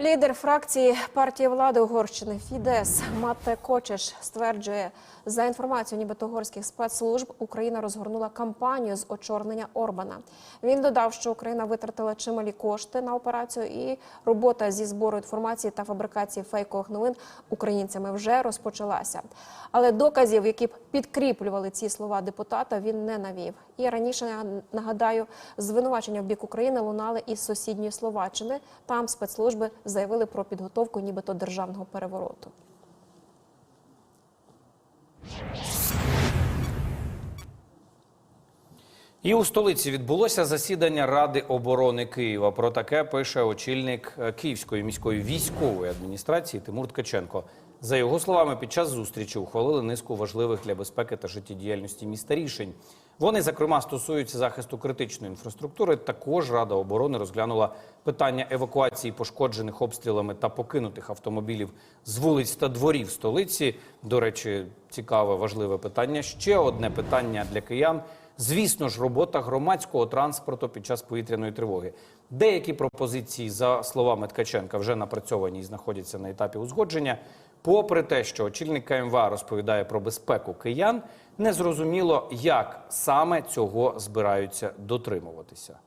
Лідер фракції партії влади Угорщини Фідес Мате Кочеш стверджує, за інформацією нібито угорських спецслужб Україна розгорнула кампанію з очорнення Орбана. Він додав, що Україна витратила чималі кошти на операцію, і робота зі збору інформації та фабрикації фейкових новин українцями вже розпочалася. Але доказів, які б підкріплювали ці слова депутата, він не навів. І раніше нагадаю, звинувачення в бік України лунали із сусідньої Словаччини. Там спецслужби заявили про підготовку нібито державного перевороту. І у столиці відбулося засідання Ради оборони Києва. Про таке пише очільник е, Київської міської військової адміністрації Тимур Ткаченко. За його словами, під час зустрічі ухвалили низку важливих для безпеки та життєдіяльності міста рішень. Вони, зокрема, стосуються захисту критичної інфраструктури. Також Рада оборони розглянула питання евакуації пошкоджених обстрілами та покинутих автомобілів з вулиць та дворів столиці. До речі, цікаве важливе питання. Ще одне питання для киян. Звісно ж, робота громадського транспорту під час повітряної тривоги. Деякі пропозиції, за словами Ткаченка, вже напрацьовані і знаходяться на етапі узгодження. Попри те, що очільник КМВА розповідає про безпеку киян, незрозуміло, як саме цього збираються дотримуватися.